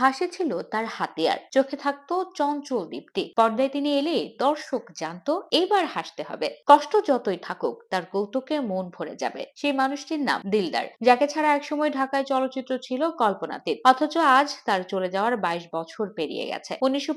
হাসি ছিল তার হাতিয়ার। চোখে থাকতো চঞ্চল দীপ্তি। পর্দায় তিনি এলে দর্শক জানতো, এবার হাসতে হবে। কষ্ট যতই থাকুক, তার কৌতুকে মন ভরে যাবে। সেই মানুষটির নাম দিলদার, যাকে ছাড়া একসময় ঢাকায় চলচ্চিত্র ছিল কল্পনাতীত। অথচ আজ তার চলে যাওয়ার বাইশ বছর পেরিয়ে গেছে। উনিশশো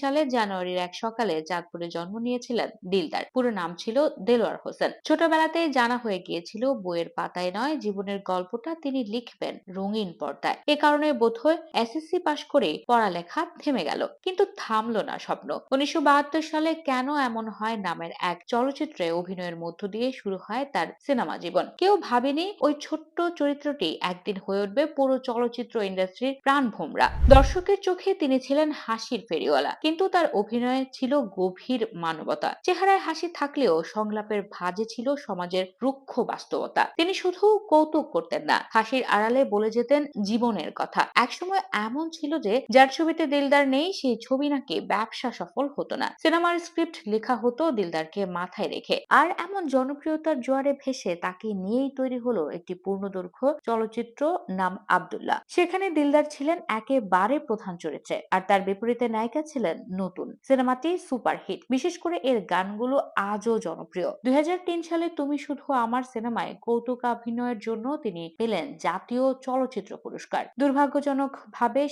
সালে জানুয়ারির এক সকালে চাঁদপুরে জন্ম নিয়েছিলেন দিলদার। পুরো নাম ছিল দেলোয়ার হোসেন। ছোটবেলাতে জানা হয়ে গিয়েছিল, বইয়ের পাতায় নয়, জীবনের গল্পটা তিনি লিখবেন রঙিন পর্দায়। এ কারণে বোধহয় এসএসসি পাশ করে পড়ালেখা থেমে গেল। কিন্তু থামলো না স্বপ্ন। উনিশশো সালে কেন এমন হয় নামের এক চলচ্চিত্রে অভিনয়ের মধ্য দিয়ে শুরু হয় তার সিনেমা জীবন। কেউ ভাবেনি ওই ছোট্ট চরিত্রটি একদিন হয়ে উঠবে পুরো চলচ্চিত্র ইন্ডাস্ট্রির প্রাণ ভোমরা। দর্শকের চোখে তিনি ছিলেন হাসির ফেরিওয়ালা। কিন্তু তার অভিনয়ে ছিল গভীর মানবতা। চেহারায় হাসি থাকলেও সংলাপের ভাজে ছিল সমাজের রুক্ষ বাস্তবতা। তিনি শুধু কৌতুক করতেন না, হাসির আড়ালে বলে যেতেন জীবনের কথা। একসময় এমন ছিল যে, যার ছবিতে দিলদার নেই, সেই ছবি নাকি ব্যবসা সফল হতো না। সিনেমার স্ক্রিপ্ট লেখা হতো দিলদারকে মাথায় রেখে। আর এমন জনপ্রিয়তার জোয়ারে ভেসে তাকে নিয়েই তৈরি হলো একটি পূর্ণদৈর্ঘ্য চলচ্চিত্র নাম আব্দুল্লাহ। সেখানে দিলদার ছিলেন একেবারে প্রধান চরিত্রে, আর তার বিপরীতে নায়িকা ছিলেন নতুন। সিনেমাটি সুপারহিট। বিশেষ করে এর গানগুলো আজও জনপ্রিয়। দুই হাজার তিন সালে তুমি শুধু আমার সিনেমায় কৌতুকাভিনয়ের জন্য তিনি পেলেন জাতীয় চলচ্চিত্র পুরস্কার। দুর্ভাগ্যজনক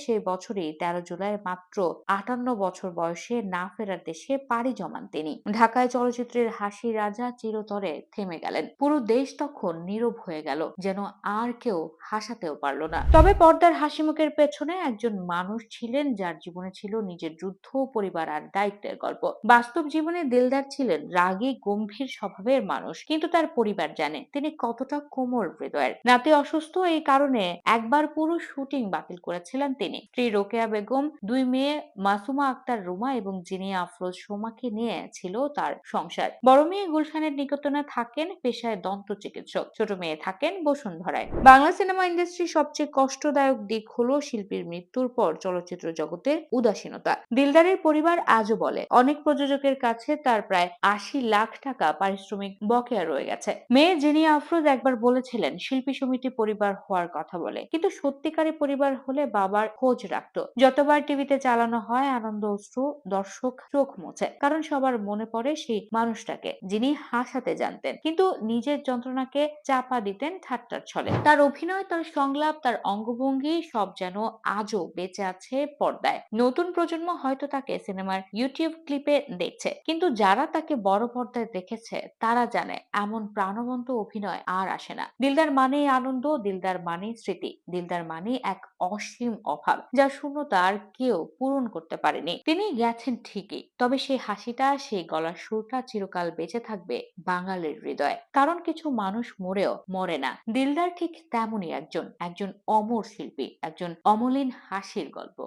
সেই বছরই তেরো জুলাই মাত্র আটান্ন বছর বয়সে না ফেরার দেশে পাড়ি জমান তিনি। ঢাকায় চলচ্চিত্রের হাসি রাজা চিরতরে থেমে গেলেন। পুরো দেশ তখন নীরব হয়ে গেল, যেন আর কেউ হাসাতেও পারল না। তবে পর্দার হাসি মুখের পেছনে একজন মানুষ ছিলেন যার জীবনে ছিল নিজের যুদ্ধ, পরিবার আর দায়িত্বের গল্প। বাস্তব জীবনে দিলদার ছিলেন রাগী, গম্ভীর স্বভাবের মানুষ, কিন্তু তার পরিবার জানে তিনি কতটা কোমর হৃদয়ের। নাতি অসুস্থ এই কারণে একবার পুরো শুটিং বাতিল করেছিলেন তিনি। স্ত্রী রোকেয়া বেগম, দুই মেয়ে মাসুমা আক্তার রুমা এবং জিনিয়া আফরোজ সোমাকে নিয়ে ছিল তার সংসার। বড় মেয়ে গুলশানের নিকটনে থাকেন, পেশায় দন্ত চিকিৎসক। ছোট মেয়ে থাকেন বসুন্ধরায়। বাংলা সিনেমা ইন্ডাস্ট্রির সবচেয়ে কষ্টদায়ক দিক হলো শিল্পীর মৃত্যুর পর চলচ্চিত্র জগতের উদাসীনতা। দিলদারের পরিবার আজও বলে, অনেক প্রযোজকের কাছে তার প্রায় আশি লাখ টাকা পারিশ্রমিক বকেয়া রয়ে গেছে। মেয়ে জিনিয়া আফরোজ একবার বলেছিলেন, শিল্পী সমিতি পরিবার হওয়ার কথা বলে। কিন্তু সত্যিকারে পরিবার হলে বাবার খোঁজ রাখতো। যতবার টিভিতে চালানো হয়, আনন্দ অশ্রু দর্শক চোখ মোছে, কারণ সবার মনে পড়ে সেই মানুষটাকে, যিনি হাসাতে জানতেন। কিন্তু নিজের যন্ত্রণাকে চাপা দিতেন ঠাট্টার ছলে। তার অভিনয়, তার সংলাপ, তার অঙ্গভঙ্গি সব যেন আজও বেঁচে আছে পর্দায়। নতুন প্রজন্ম হয়তো তাকে সিনেমার ইউটিউব ক্লিপে দেখছে, কিন্তু যারা তাকে বড় পর্দায় দেখেছে, তারা জানে এমন প্রাণবন্ত অভিনয় আর আসে না। দিলদার মানে আনন্দ, দিলদার মানে স্মৃতি, দিলদার মানে এক অসীম অভাব যা শূন্যতা আর কেউ পূরণ করতে পারেনি। তিনি গেছেন ঠিকই, তবে সেই হাসিটা, সেই গলার সুরটা চিরকাল বেঁচে থাকবে বাঙালির হৃদয়। কারণ কিছু মানুষ মরেও মরে না। দিলদার ঠিক তেমনই একজন একজন অমর শিল্পী, একজন অমলিন হাসির গল্প।